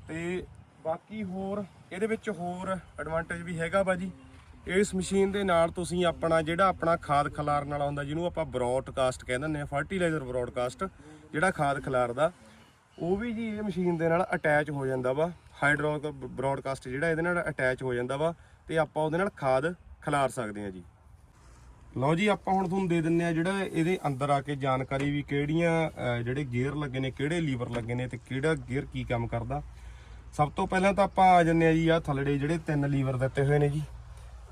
ਤੇ ਬਾਕੀ ਹੋਰ, ਇਹਦੇ ਵਿੱਚ ਹੋਰ ਐਡਵਾਂਟੇਜ ਵੀ ਹੈਗਾ ਬਾਜੀ ਇਸ ਮਸ਼ੀਨ ਦੇ ਨਾਲ ਤੁਸੀਂ ਆਪਣਾ ਜਿਹੜਾ ਆਪਣਾ ਖਾਦ ਖਲਾਰਨ ਵਾਲਾ ਹੁੰਦਾ, ਜਿਹਨੂੰ ਆਪਾਂ ਬ੍ਰੌਡਕਾਸਟ ਕਹਿੰਦੇ ਨੇ ਫਰਟੀਲਾਈਜ਼ਰ ਬ੍ਰੌਡਕਾਸਟ ਜਿਹੜਾ ਖਾਦ ਖਲਾਰਦਾ, ਉਹ ਵੀ ਜੀ ਇਹ ਮਸ਼ੀਨ ਦੇ ਨਾਲ ਅਟੈਚ ਹੋ ਜਾਂਦਾ ਵਾ। ਹਾਈਡ੍ਰੋਲਿਕ ਬ੍ਰੌਡਕਾਸਟ ਜਿਹੜਾ ਇਹਦੇ ਨਾਲ ਅਟੈਚ ਹੋ ਜਾਂਦਾ ਵਾ ਤੇ ਆਪਾਂ ਉਹਦੇ ਨਾਲ ਖਾਦ ਖਿਲਾਰ ਸਕਦੇ ਹਾਂ ਜੀ। ਲਓ ਜੀ, ਆਪਾਂ ਹੁਣ ਤੁਹਾਨੂੰ ਦੇ ਦਿੰਨੇ ਆ ਜਿਹੜਾ ਇਹਦੇ ਅੰਦਰ ਆ ਕੇ ਜਾਣਕਾਰੀ ਵੀ ਕਿਹੜੀਆਂ ਜਿਹੜੇ ਗੇਅਰ ਲੱਗੇ ਨੇ, ਕਿਹੜੇ ਲੀਵਰ ਲੱਗੇ ਨੇ ਤੇ ਕਿਹੜਾ ਗੇਅਰ ਕੀ ਕੰਮ ਕਰਦਾ। ਸਭ ਤੋਂ ਪਹਿਲਾਂ ਤਾਂ ਆਪਾਂ ਆ ਜੰਨੇ ਆ ਜੀ ਆ ਥੱਲੜੇ ਜਿਹੜੇ ਤਿੰਨ ਲੀਵਰ ਦਿੱਤੇ ਹੋਏ ਨੇ ਜੀ।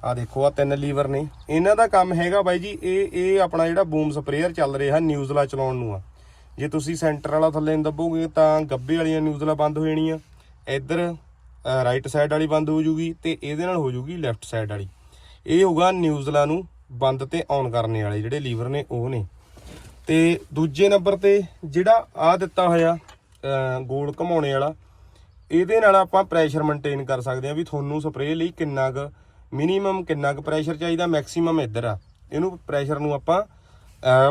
ਆ ਦੇਖੋ, ਆ ਤਿੰਨ ਲੀਵਰ ਨੇ। ਇਹਨਾਂ ਦਾ ਕੰਮ ਹੈਗਾ ਬਾਈ ਜੀ, ਇਹ ਇਹ ਆਪਣਾ ਜਿਹੜਾ ਬੂਮ ਸਪਰੇਅਰ ਚੱਲ ਰਿਹਾ ਨਿਊਜ਼ਲਾ ਚਲਾਉਣ ਨੂੰ ਆ। ਜੇ ਤੁਸੀਂ ਸੈਂਟਰ ਵਾਲਾ ਥੱਲੇ ਨੂੰ ਦੱਬੋਗੇ ਤਾਂ ਗੱਬੇ ਵਾਲੀਆਂ ਨਿਊਜ਼ਲਾ ਬੰਦ ਹੋ ਜਾਣੀਆਂ। ਇੱਧਰ ਰਾਈਟ ਸਾਈਡ ਵਾਲੀ ਬੰਦ ਹੋ ਜੂਗੀ ਤੇ ਇਹਦੇ ਨਾਲ ਹੋ ਜੂਗੀ ਲੈਫਟ ਸਾਈਡ ਵਾਲੀ। ਇਹ ਹੋਗਾ ਨਿਊਜ਼ਲਾ ਨੂੰ ਬੰਦ ਤੇ ਔਨ ਕਰਨੇ ਵਾਲੇ ਜਿਹੜੇ ਲੀਵਰ ਨੇ, ਉਹ ਨੇ। ਤੇ ਦੂਜੇ ਨੰਬਰ ਤੇ ਜਿਹੜਾ ਆ ਦਿੱਤਾ ਹੋਇਆ ਗੋਲ ਘਮਾਉਣੇ ਵਾਲਾ, ਇਹਦੇ ਨਾਲ ਆਪਾਂ ਪ੍ਰੈਸ਼ਰ ਮੇਨਟੇਨ ਕਰ ਸਕਦੇ ਹਾਂ ਵੀ ਤੁਹਾਨੂੰ ਸਪਰੇਅ ਲਈ ਕਿੰਨਾ ਕੁ ਮਿਨੀਮਮ ਕਿੰਨਾ ਕੁ ਪ੍ਰੈਸ਼ਰ ਚਾਹੀਦਾ ਮੈਕਸਿਮਮ ਇੱਧਰ ਆ। ਇਹਨੂੰ ਪ੍ਰੈਸ਼ਰ ਨੂੰ ਆਪਾਂ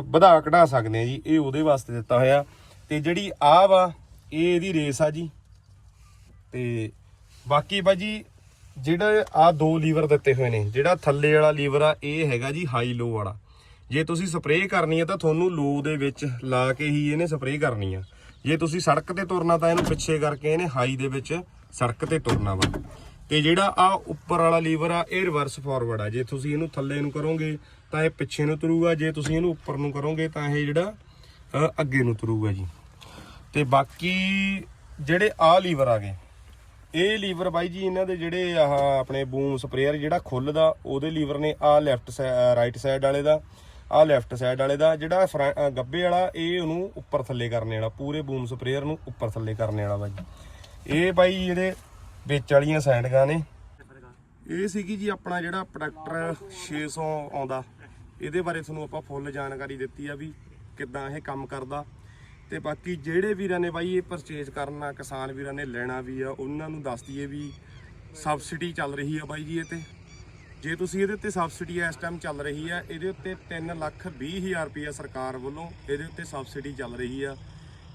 ਵਧਾ ਘਟਾ ਸਕਦੇ ਹਾਂ ਜੀ। ਇਹ ਉਹਦੇ ਵਾਸਤੇ ਦਿੱਤਾ ਹੋਇਆ। ਤੇ ਜਿਹੜੀ ਆਹ ਵਾ, ਇਹ ਇਹਦੀ ਰੇਸ ਆ ਜੀ। ਤੇ ਬਾਕੀ ਬਾਜੀ ਜਿਹੜਾ ਆ ਦੋ ਲੀਵਰ ਦਿੱਤੇ ਹੋਏ ਨੇ, ਜਿਹੜਾ ਥੱਲੇ ਵਾਲਾ ਲੀਵਰ ਆ, ਇਹ ਹੈਗਾ ਜੀ ਹਾਈ ਲੋ ਵਾਲਾ। ਜੇ ਤੁਸੀਂ ਸਪਰੇਅ ਕਰਨੀ ਹੈ ਤਾਂ ਤੁਹਾਨੂੰ ਲੋ ਦੇ ਵਿੱਚ ਲਾ ਕੇ ਹੀ ਇਹਨੇ ਸਪਰੇਅ ਕਰਨੀ ਆ। ਜੇ ਤੁਸੀਂ ਸੜਕ ਤੇ ਤੁਰਨਾ ਤਾਂ ਇਹਨੂੰ ਪਿੱਛੇ ਕਰਕੇ ਇਹਨੇ ਹਾਈ ਦੇ ਵਿੱਚ ਸੜਕ ਤੇ ਤੁਰਨਾ ਵਾ। ਤੇ ਜਿਹੜਾ ਆ ਉੱਪਰ ਵਾਲਾ ਲੀਵਰ ਆ, ਇਹ ਰਿਵਰਸ ਫਾਰਵਰਡ ਆ। ਜੇ ਤੁਸੀਂ ਇਹਨੂੰ ਥੱਲੇ ਨੂੰ ਕਰੋਗੇ, ਤਾਂ ਇਹ ਪਿੱਛੇ ਨੂੰ ਤੁਰੂਗਾ। ਜੇ ਤੁਸੀਂ ਇਹਨੂੰ ਉੱਪਰ ਨੂੰ ਕਰੋਗੇ, ਤਾਂ ਇਹ ਜਿਹੜਾ ਅੱਗੇ ਨੂੰ ਤੁਰੂਗਾ ਜੀ। ਤੇ ਬਾਕੀ ਜਿਹੜੇ ਆ ਲੀਵਰ ਆ ਗਏ, ਇਹ ਲੀਵਰ ਬਾਈ ਜੀ, ਇਹਨਾਂ ਦੇ ਜਿਹੜੇ ਆਹ ਆਪਣੇ ਬੂਮ ਸਪਰੇਅਰ ਜਿਹੜਾ ਖੁੱਲਦਾ, ਉਹਦੇ ਲੀਵਰ ਨੇ ਆ ਲੈਫਟ ਰਾਈਟ ਸਾਈਡ ਵਾਲੇ ਦਾ, ਆ ਲੈਫਟ ਸਾਈਡ ਵਾਲੇ ਦਾ, ਜਿਹੜਾ ਫਰ- ਅਹ ਗੱਬੇ ਵਾਲਾ, ਇਹ ਉਹਨੂੰ ਉੱਪਰ ਥੱਲੇ ਕਰਨੇ ਵਾਲਾ, ਪੂਰੇ ਬੂਮ ਸਪਰੇਅਰ ਨੂੰ ਉੱਪਰ ਥੱਲੇ ਕਰਨੇ ਵਾਲਾ ਬਾਈ। ਇਹ ਬਾਈ ਜਿਹੜੇ ਵਿੱਚ ਵਾਲੀਆਂ ਸਾਈਡਾਂ ਨੇ। ਇਹ ਸੀਗੀ ਜੀ ਆਪਣਾ ਜਿਹੜਾ ਪ੍ਰੋਡਕਟਰ 600 ਆਉਂਦਾ। ਇਹਦੇ ਬਾਰੇ ਤੁਹਾਨੂੰ ਆਪਾਂ ਫੁੱਲ ਜਾਣਕਾਰੀ ਦਿੱਤੀ ਆ ਵੀ ਕਿੱਦਾਂ ਇਹ ਕੰਮ ਕਰਦਾ। ਤੇ ਬਾਕੀ ਜਿਹੜੇ ਵੀਰਾਂ ਨੇ ਬਾਈ ਇਹ ਪਰਚੇਜ਼ ਕਰਨਾ, ਕਿਸਾਨ ਵੀਰਾਂ ਨੇ ਲੈਣਾ ਵੀ ਆ, ਉਹਨਾਂ ਨੂੰ ਦੱਸ ਦਈਏ ਵੀ ਸਬਸਿਡੀ ਚੱਲ ਰਹੀ ਆ ਬਾਈ ਜੀ ਇਹ ਤੇ। ਜੇ ਤੁਸੀਂ ਇਹਦੇ ਉੱਤੇ ਸਬਸਿਡੀ ਇਸ ਟਾਈਮ ਚੱਲ ਰਹੀ ਆ, ਇਹਦੇ ਉੱਤੇ 3 ਲੱਖ 20 ਹਜ਼ਾਰ ਰੁਪਏ ਸਰਕਾਰ ਵੱਲੋਂ ਇਹਦੇ ਉੱਤੇ ਸਬਸਿਡੀ ਚੱਲ ਰਹੀ ਆ।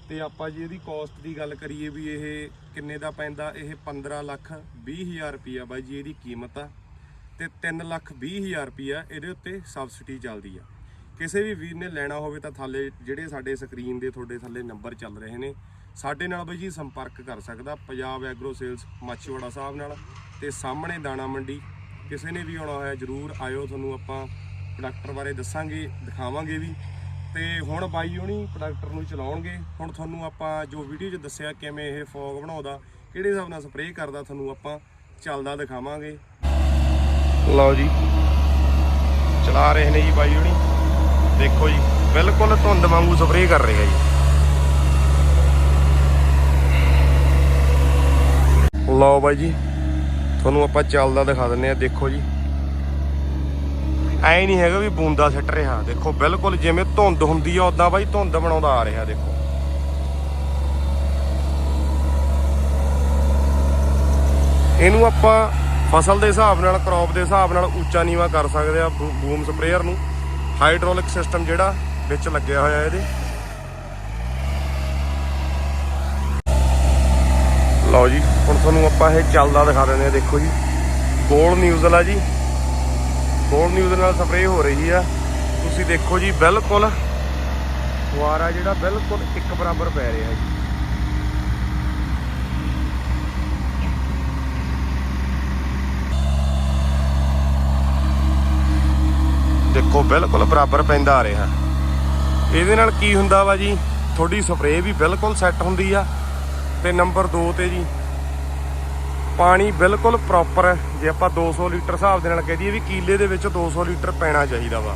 ਤੇ ਆਪਾਂ ਜੀ ਇਹਦੀ ਕਾਸਟ ਦੀ ਗੱਲ ਕਰੀਏ ਵੀ ਇਹ ਕਿੰਨੇ ਦਾ ਪੈਂਦਾ? ਇਹ 15 ਲੱਖ 20 ਹਜ਼ਾਰ ਰੁਪਏ ਬਾਈ ਜੀ, ਇਹਦੀ ਕੀਮਤ ਆ। ਤੇ 3 ਲੱਖ 20 ਹਜ਼ਾਰ ਰੁਪਏ ਇਹਦੇ ਉੱਤੇ ਸਬਸਿਡੀ ਚੱਲਦੀ ਆ। ਕਿਸੇ ਵੀ ਵੀਰ ਨੇ ਲੈਣਾ ਹੋਵੇ ਤਾਂ ਥੱਲੇ ਜਿਹੜੇ ਸਾਡੇ ਸਕਰੀਨ ਦੇ ਤੁਹਾਡੇ ਥੱਲੇ ਨੰਬਰ ਚੱਲ ਰਹੇ ਨੇ, ਸਾਡੇ ਨਾਲ ਬਾਈ ਜੀ ਸੰਪਰਕ ਕਰ ਸਕਦਾ ਪੰਜਾਬ ਐਗਰੋ ਸੇਲਸ ਮਾਛੀਵਾੜਾ ਸਾਹਿਬ ਨਾਲ। ਤੇ ਸਾਹਮਣੇ ਦਾਣਾ ਮੰਡੀ, ਕਿਸੇ ਨੇ ਵੀ ਆਉਣਾ ਹੋਇਆ ਜਰੂਰ ਆਇਓ, ਤੁਹਾਨੂੰ ਆਪਾਂ ਪ੍ਰੋਡਕਟਰ ਬਾਰੇ ਦੱਸਾਂਗੇ, ਦਿਖਾਵਾਂਗੇ ਵੀ। ਤੇ ਹੁਣ ਬਾਈ ਹੋਣੀ ਪ੍ਰੋਡਕਟਰ ਨੂੰ ਚਲਾਉਣਗੇ। ਹੁਣ ਤੁਹਾਨੂੰ ਆਪਾਂ ਜੋ ਵੀਡੀਓ 'ਚ ਦੱਸਿਆ ਕਿਵੇਂ ਇਹ ਫੌਗ ਬਣਾਉਂਦਾ, ਕਿਹੜੇ ਹਿਸਾਬ ਨਾਲ ਸਪਰੇਅ ਕਰਦਾ, ਤੁਹਾਨੂੰ ਆਪਾਂ ਚੱਲਦਾ ਦਿਖਾਵਾਂਗੇ। ਲਓ ਜੀ, ਚਲਾ ਰਹੇ ਨੇ ਜੀ ਬਾਈ ਹੋਣੀ। ਦੇਖੋ ਜੀ, ਬਿਲਕੁਲ ਧੁੰਦ ਵਾਂਗੂ ਸਪਰੇਅ ਕਰ ਰਿਹਾ ਜੀ। ਲਓ ਬਾਈ ਜੀ, ਤੁਹਾਨੂੰ ਆਪਾਂ ਚੱਲਦਾ ਦਿਖਾ ਦਿੰਨੇ ਆ ਦੇਖੋ ਜੀ। ਐ ਨਹੀਂ ਹੈਗਾ ਵੀ ਬੂੰਦਾ ਸਿੱਟ ਰਿਹਾ। ਦੇਖੋ, ਬਿਲਕੁਲ ਜਿਵੇਂ ਧੁੰਦ ਹੁੰਦੀ ਆ ਉਦਾਂ ਬਾਈ ਧੁੰਦ ਬਣਾਉਂਦਾ ਆ ਰਿਹਾ, ਦੇਖੋ। ਇਹਨੂੰ ਆਪਾਂ ਫਸਲ ਦੇ ਹਿਸਾਬ ਨਾਲ ਕ੍ਰੌਪ ਦੇ ਹਿਸਾਬ ਨਾਲ ਉੱਚਾ ਨੀਵਾ ਕਰ ਸਕਦੇ ਆ ਬੂ- ਬੂਮ ਸਪਰੇਅਰ ਨੂੰ। ਹਾਈਡ੍ਰੋਲਿਕ ਸਿਸਟਮ ਜਿਹੜਾ ਵਿੱਚ ਲੱਗਿਆ ਹੋਇਆ ਇਹਦੇ। ਲਓ ਜੀ, ਹੁਣ ਤੁਹਾਨੂੰ ਆਪਾਂ ਇਹ ਚੱਲਦਾ ਦਿਖਾ ਦਿੰਦੇ ਆ, ਦੇਖੋ ਜੀ। ਗੋਲ ਨਿਊਜ਼ ਵਾਲਾ ਜੀ। ਗੋਲ ਨਿਊਜ਼ ਨਾਲ ਸਪਰੇਅ ਹੋ ਰਹੀ ਆ। ਤੁਸੀਂ ਦੇਖੋ ਜੀ, ਬਿਲਕੁਲ ਫੁਆਰਾ ਜਿਹੜਾ ਬਿਲਕੁਲ ਇੱਕ ਬਰਾਬਰ ਪੈ ਰਿਹਾ ਜੀ। ਦੇਖੋ, ਬਿਲਕੁਲ ਬਰਾਬਰ ਪੈਂਦਾ ਆ ਰਿਹਾ। ਇਹਦੇ ਨਾਲ ਕੀ ਹੁੰਦਾ ਵਾ ਜੀ, ਤੁਹਾਡੀ ਸਪਰੇਅ ਵੀ ਬਿਲਕੁਲ ਸੈੱਟ ਹੁੰਦੀ ਆ। ਤੇ ਨੰਬਰ 2 ਤੇ ਜੀ ਪਾਣੀ ਬਿਲਕੁਲ ਪ੍ਰੋਪਰ ਜੇ ਆਪਾਂ 200 ਲੀਟਰ ਹਿਸਾਬ ਦੇ ਨਾਲ ਕਹਿ ਦਈਏ ਵੀ ਕੀਲੇ ਦੇ ਵਿੱਚ 200 ਲੀਟਰ ਪੈਣਾ ਚਾਹੀਦਾ ਵਾ,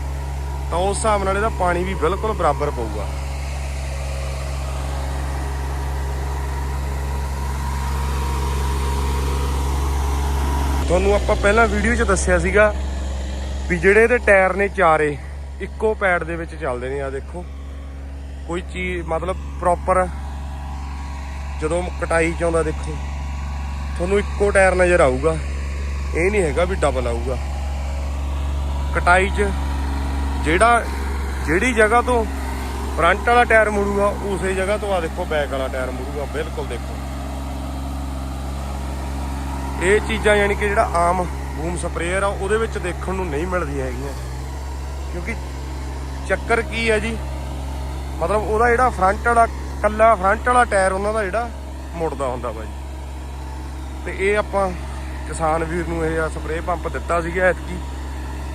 ਤਾਂ ਉਸ ਹਿਸਾਬ ਨਾਲ ਇਹਦਾ ਪਾਣੀ ਵੀ ਬਿਲਕੁਲ ਬਰਾਬਰ ਪਊਗਾ। ਤੁਹਾਨੂੰ ਆਪਾਂ ਪਹਿਲਾਂ ਵੀਡੀਓ 'ਚ ਦੱਸਿਆ ਸੀਗਾ ਵੀ ਜਿਹੜੇ ਇਹਦੇ ਟਾਇਰ ਨੇ ਚਾਰੇ, ਇੱਕੋ ਪੈਡ ਦੇ ਵਿੱਚ ਚੱਲਦੇ ਨੇ ਆ ਦੇਖੋ। ਕੋਈ ਚੀਜ਼ ਮਤਲਬ ਪ੍ਰੋਪਰ ਜਦੋਂ ਕਟਾਈ ਚ ਆਉਂਦਾ ਦੇਖੋ। ਤੁਹਾਨੂੰ ਇੱਕੋ ਟਾਇਰ ਨਜ਼ਰ ਆਊਗਾ। ਇਹ ਨਹੀਂ ਹੈਗਾ ਵੀ ਡਬਲ ਆਊਗਾ। ਕਟਾਈ 'ਚ ਜਿਹੜਾ, ਜਿਹੜੀ ਜਗ੍ਹਾ ਤੋਂ ਫਰੰਟ ਵਾਲਾ ਟਾਇਰ ਮੁੜੂਗਾ, ਉਸੇ ਜਗ੍ਹਾ ਤੋਂ ਆ ਦੇਖੋ ਬੈਕ ਵਾਲਾ ਟਾਇਰ ਮੁੜੂਗਾ। ਬਿਲਕੁਲ ਦੇਖੋ। ਇਹ ਚੀਜ਼ਾਂ ਯਾਨੀ ਕਿ ਜਿਹੜਾ ਆਮ ਬੂਮ ਸਪਰੇਅਰ ਆ, ਉਹਦੇ ਵਿੱਚ ਦੇਖਣ ਨੂੰ ਨਹੀਂ ਮਿਲਦੀਆਂ ਹੈਗੀਆਂ। ਕਿਉਂਕਿ ਚੱਕਰ ਕੀ ਹੈ ਜੀ? ਮਤਲਬ ਉਹਦਾ ਜਿਹੜਾ ਫਰੰਟ ਵਾਲਾ, ਕੱਲਾ ਫਰੰਟ ਵਾਲਾ ਟਾਇਰ, ਉਹਨਾਂ ਦਾ ਜਿਹੜਾ ਮੁੜਦਾ ਹੁੰਦਾ ਵਾ ਜੀ। ਤੇ ਇਹ ਆਪਾਂ ਕਿਸਾਨ ਵੀਰ ਨੂੰ ਇਹ ਸਪਰੇਅ ਪੰਪ ਦਿੱਤਾ ਸੀਗਾ ਐਤਕੀ,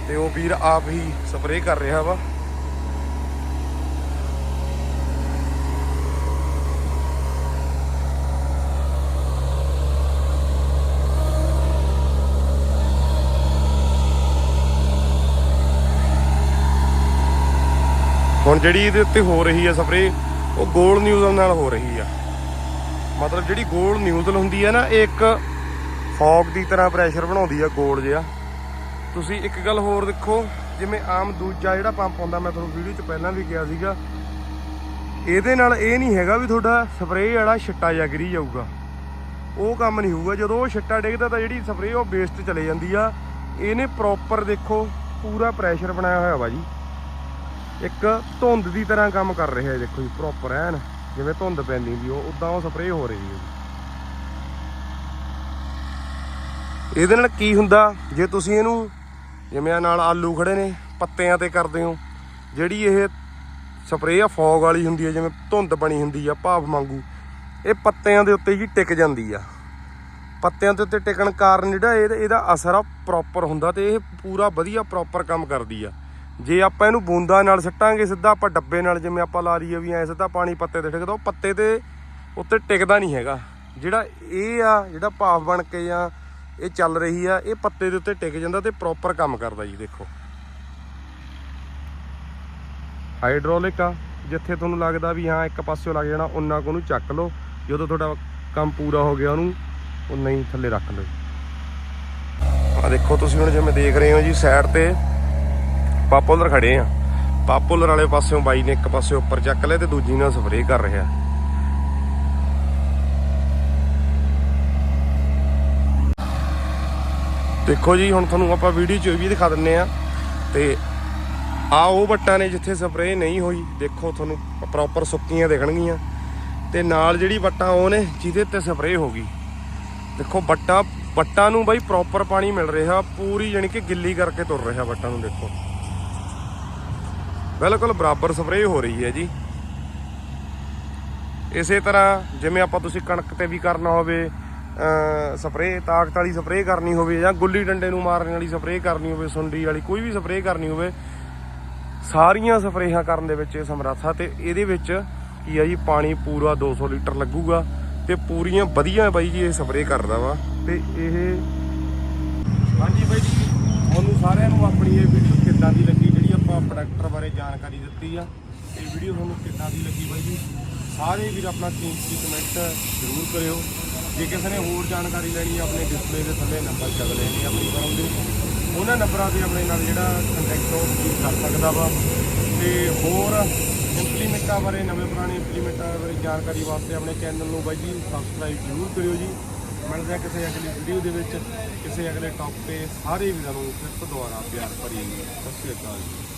ਤੇ ਉਹ ਵੀਰ ਆਪ ਹੀ ਸਪਰੇਅ ਕਰ ਰਿਹਾ ਵਾ। ਹੁਣ ਜਿਹੜੀ ਇਹਦੇ ਉੱਤੇ ਹੋ ਰਹੀ ਹੈ ਸਪਰੇ ਉਹ ਗੋਲ ਨਿਊਜ਼ ਨਾਲ ਹੋ ਰਹੀ ਆ। ਮਤਲਬ ਜਿਹੜੀ ਗੋਲ ਨਿਊਜ਼ਲ ਹੁੰਦੀ ਆ ਨਾ, ਇਹ ਇੱਕ ਫੌਗ ਦੀ ਤਰ੍ਹਾਂ ਪ੍ਰੈਸ਼ਰ ਬਣਾਉਂਦੀ ਆ, ਗੋਲ ਜਿਹਾ। ਤੁਸੀਂ ਇੱਕ ਗੱਲ ਹੋਰ ਦੇਖੋ, ਜਿਵੇਂ ਆਮ ਦੂਜਾ ਜਿਹੜਾ ਪੰਪ ਹੁੰਦਾ ਮੈਂ ਤੁਹਾਨੂੰ ਵੀਡੀਓ 'ਚ ਪਹਿਲਾਂ ਵੀ ਕਿਹਾ ਸੀਗਾ, ਇਹਦੇ ਨਾਲ ਇਹ ਨਹੀਂ ਹੈਗਾ ਵੀ ਤੁਹਾਡਾ ਸਪਰੇਅ ਵਾਲਾ ਛਿੱਟਾ ਜਾਂ ਗਿਰੀ ਜਾਊਗਾ। ਉਹ ਕੰਮ ਨਹੀਂ ਹੋਊਗਾ, ਜਦੋਂ ਉਹ ਛਿੱਟਾ ਡਿੱਗਦਾ ਤਾਂ ਜਿਹੜੀ ਸਪਰੇਅ ਉਹ ਵੇਸਟ ਚਲੇ ਜਾਂਦੀ ਆ। ਇਹਨੇ ਪ੍ਰੋਪਰ ਦੇਖੋ, ਪੂਰਾ ਪ੍ਰੈਸ਼ਰ ਬਣਾਇਆ ਹੋਇਆ ਵਾ ਜੀ। ਇੱਕ ਧੁੰਦ ਦੀ ਤਰ੍ਹਾਂ ਕੰਮ ਕਰ ਰਿਹਾ ਹੈ ਦੇਖੋ ਜੀ ਪ੍ਰੋਪਰ ਐਨ। ਜਿਵੇਂ ਧੁੰਦ ਪੈਂਦੀ ਹੁੰਦੀ, ਉਹ ਉਦਾਂ ਉਹ ਸਪਰੇਅ ਹੋ ਰਹੀ ਹੈ। ਇਹਦੇ ਨਾਲ ਕੀ ਹੁੰਦਾ, ਜੇ ਤੁਸੀਂ ਇਹਨੂੰ ਜਿਵੇਂ ਆ ਨਾਲ ਆਲੂ ਖੜੇ ਨੇ, ਪੱਤਿਆਂ ਤੇ ਕਰਦੇ ਹੋ, ਜਿਹੜੀ ਇਹ ਸਪਰੇਅ ਆ, ਫੌਗ ਵਾਲੀ ਹੁੰਦੀ ਹੈ, ਜਿਵੇਂ ਧੁੰਦ ਬਣੀ ਹੁੰਦੀ ਆ, ਭਾਫ ਵਾਂਗੂ, ਇਹ ਪੱਤਿਆਂ ਦੇ ਉੱਤੇ ਹੀ ਟਿਕ ਜਾਂਦੀ ਆ। ਪੱਤਿਆਂ ਦੇ ਉੱਤੇ ਟਿਕਣ ਕਾਰਨ ਜਿਹੜਾ ਇਹਦਾ ਅਸਰ ਆ ਪ੍ਰੋਪਰ ਹੁੰਦਾ ਤੇ ਇਹ ਪੂਰਾ ਵਧੀਆ ਪ੍ਰੋਪਰ ਕੰਮ ਕਰਦੀ ਆ। ਜੇ ਆਪਾਂ ਇਹਨੂੰ ਬੂੰਦਾਂ ਨਾਲ ਸਿੱਟਾਂਗੇ, ਸਿੱਧਾ ਆਪਾਂ ਡੱਬੇ ਨਾਲ, ਜਿਵੇਂ ਆਪਾਂ ਲਾ ਲਈਏ ਵੀ ਐ, ਸਿੱਧਾ ਪਾਣੀ ਪੱਤੇ ਤੇ ਟਿਕਦਾ ਉਹ ਪੱਤੇ ਤੇ ਉੱਤੇ ਟਿਕਦਾ ਨਹੀਂ ਹੈਗਾ। ਜਿਹੜਾ ਇਹ ਆ, ਜਿਹੜਾ ਭਾਫ ਬਣ ਕੇ ਜਾਂ ਇਹ ਚੱਲ ਰਹੀ ਆ, ਇਹ ਪੱਤੇ ਦੇ ਉੱਤੇ ਟਿਕ ਜਾਂਦਾ ਤੇ ਪ੍ਰੋਪਰ ਕੰਮ ਕਰਦਾ ਜੀ, ਦੇਖੋ। ਹਾਈਡ੍ਰੋਲਿਕ ਆ, ਜਿੱਥੇ ਤੁਹਾਨੂੰ ਲੱਗਦਾ ਵੀ ਹਾਂ, ਇੱਕ ਪਾਸਿਓਂ ਲੱਗ ਜਾਣਾ ਉਹਨਾਂ ਕੋ ਨੂੰ ਚੱਕ ਲਓ। ਜਦੋਂ ਤੁਹਾਡਾ ਕੰਮ ਪੂਰਾ ਹੋ ਗਿਆ ਉਹਨੂੰ ਉਨਾ ਨਹੀਂ ਥੱਲੇ ਰੱਖ ਲਓ ਆ ਦੇਖੋ, ਤੁਸੀਂ ਹੁਣ ਜਿਵੇਂ ਦੇਖ ਰਹੇ ਹੋ ਜੀ ਸਾਈਡ ਤੇ ਪਾਪੂਲਰ ਖੜੇ ਆ। ਪਾਪੂਲਰ ਵਾਲੇ ਪਾਸਿਓਂ ਬਾਈ ਨੇ ਇੱਕ ਪਾਸੇ ਉੱਪਰ ਚੱਕ ਲਿਆ ਤੇ ਦੂਜੀ ਨਾਲ ਸਪਰੇਅ ਕਰ ਰਿਹਾ। ਦੇਖੋ ਜੀ, ਹੁਣ ਤੁਹਾਨੂੰ ਆਪਾਂ ਵੀਡੀਓ 'ਚ ਵੀ ਦਿਖਾ ਦਿੰਨੇ ਆ ਤੇ ਆ ਉਹ ਵੱਟਾਂ ਨੇ ਜਿੱਥੇ ਸਪਰੇਅ ਨਹੀਂ ਹੋਈ। ਦੇਖੋ ਤੁਹਾਨੂੰ ਪ੍ਰੋਪਰ ਸੁੱਕੀਆਂ ਦਿਖਣਗੀਆਂ ਤੇ ਨਾਲ ਜਿਹੜੀ ਵੱਟਾਂ ਉਹ ਨੇ ਜਿਹਦੇ ਤੇ ਸਪਰੇਅ ਹੋ ਗਈ। ਦੇਖੋ ਵੱਟਾਂ ਵੱਟਾਂ ਨੂੰ ਬਾਈ ਪ੍ਰੋਪਰ ਪਾਣੀ ਮਿਲ ਰਿਹਾ, ਪੂਰੀ ਯਾਨੀ ਕਿ ਗਿੱਲੀ ਕਰਕੇ ਤੁਰ ਰਿਹਾ ਵੱਟਾਂ ਨੂੰ ਦੇਖੋ। ਬਿਲਕੁਲ ਬਰਾਬਰ ਸਪਰੇਅ ਹੋ ਰਹੀ ਹੈ ਜੀ। ਇਸੇ ਤਰ੍ਹਾਂ ਜਿਵੇਂ ਆਪਾਂ ਤੁਸੀਂ ਕਣਕ ਤੇ ਵੀ ਕਰਨਾ ਹੋਵੇ ਸਪਰੇਅ, ਤਾਕਤ ਵਾਲੀ ਸਪਰੇਅ ਕਰਨੀ ਹੋਵੇ ਜਾਂ ਗੁੱਲੀ ਡੰਡੇ ਨੂੰ ਮਾਰਨ ਵਾਲੀ ਸਪਰੇਅ ਕਰਨੀ ਹੋਵੇ, ਸੁੰਡੀ ਵਾਲੀ, ਕੋਈ ਵੀ ਸਪਰੇਅ ਕਰਨੀ ਹੋਵੇ, ਸਾਰੀਆਂ ਸਪਰੇਹਾਂ ਕਰਨ ਦੇ ਵਿੱਚ ਇਹ ਸਮਰੱਥਾ ਤੇ ਇਹਦੇ ਵਿੱਚ ਕੀ ਆ ਜੀ, ਪਾਣੀ ਪੂਰਾ 200 ਲੀਟਰ ਲੱਗੂਗਾ ਤੇ ਪੂਰੀਆਂ ਵਧੀਆ ਬਾਈ ਜੀ ਇਹ ਸਪਰੇਅ ਕਰਦਾ ਵਾ ਤੇ ਇਹ ਹਾਂਜੀ ਬਾਈ ਜੀ, ਤੁਹਾਨੂੰ ਸਾਰਿਆਂ ਨੂੰ ਆਪਣੀ ਇਹ ਵੀਡੀਓ ਆਪਾਂ ਬਾਰੇ ਜਾਣਕਾਰੀ ਦਿੱਤੀ ਆ। ਇਹ ਵੀਡੀਓ ਤੁਹਾਨੂੰ ਕਿੱਦਾਂ ਦੀ ਲੱਗੀ ਬਾਈ ਜੀ? ਸਾਰੇ ਵੀਰ ਆਪਣਾ ਕੀਮਤੀ ਕਮੈਂਟ ਜ਼ਰੂਰ ਕਰਿਓ। ਜੇ ਕਿਸੇ ਨੇ ਹੋਰ ਜਾਣਕਾਰੀ ਲੈਣੀ ਆ, ਆਪਣੇ ਡਿਸਪਲੇ ਦੇ ਥੱਲੇ ਨੰਬਰ ਚੱਲ ਰਹੇ ਨੇ ਆਪਣੀ ਫਰਮ ਦੇ। ਉਹਨਾਂ ਨੰਬਰਾਂ ਤੇ ਆਪਣੇ ਨਾਲ ਜਿਹੜਾ ਕੰਟੈਕਟ ਉਹ ਕਰ ਸਕਦਾ ਵਾ। ਤੇ ਹੋਰ ਇੰਪਲੀਮੈਂਟਾਂ ਬਾਰੇ, ਨਵੇਂ ਪੁਰਾਣੇ ਇੰਪਲੀਮੈਂਟਾਂ ਬਾਰੇ ਜਾਣਕਾਰੀ ਵਾਸਤੇ ਆਪਣੇ ਚੈਨਲ ਨੂੰ ਬਾਈ ਜੀ ਸਬਸਕ੍ਰਾਈਬ ਜ਼ਰੂਰ ਕਰਿਓ ਜੀ। ਮਿਲਦੇ ਆ ਕਿਸੇ ਅਗਲੀ ਵੀਡੀਓ ਦੇ ਵਿੱਚ। ਕਿਸੇ ਅਗਲੇ ਟੌਪ ਤੇ ਸਾਰੇ ਵੀਰਾਂ ਨੂੰ ਫਿਰ ਤੋਂ ਦੁਬਾਰਾ ਪਿਆਰ ਭਰੀ ਸਤਿ ਸ਼੍ਰੀ ਅਕਾਲ ਜੀ।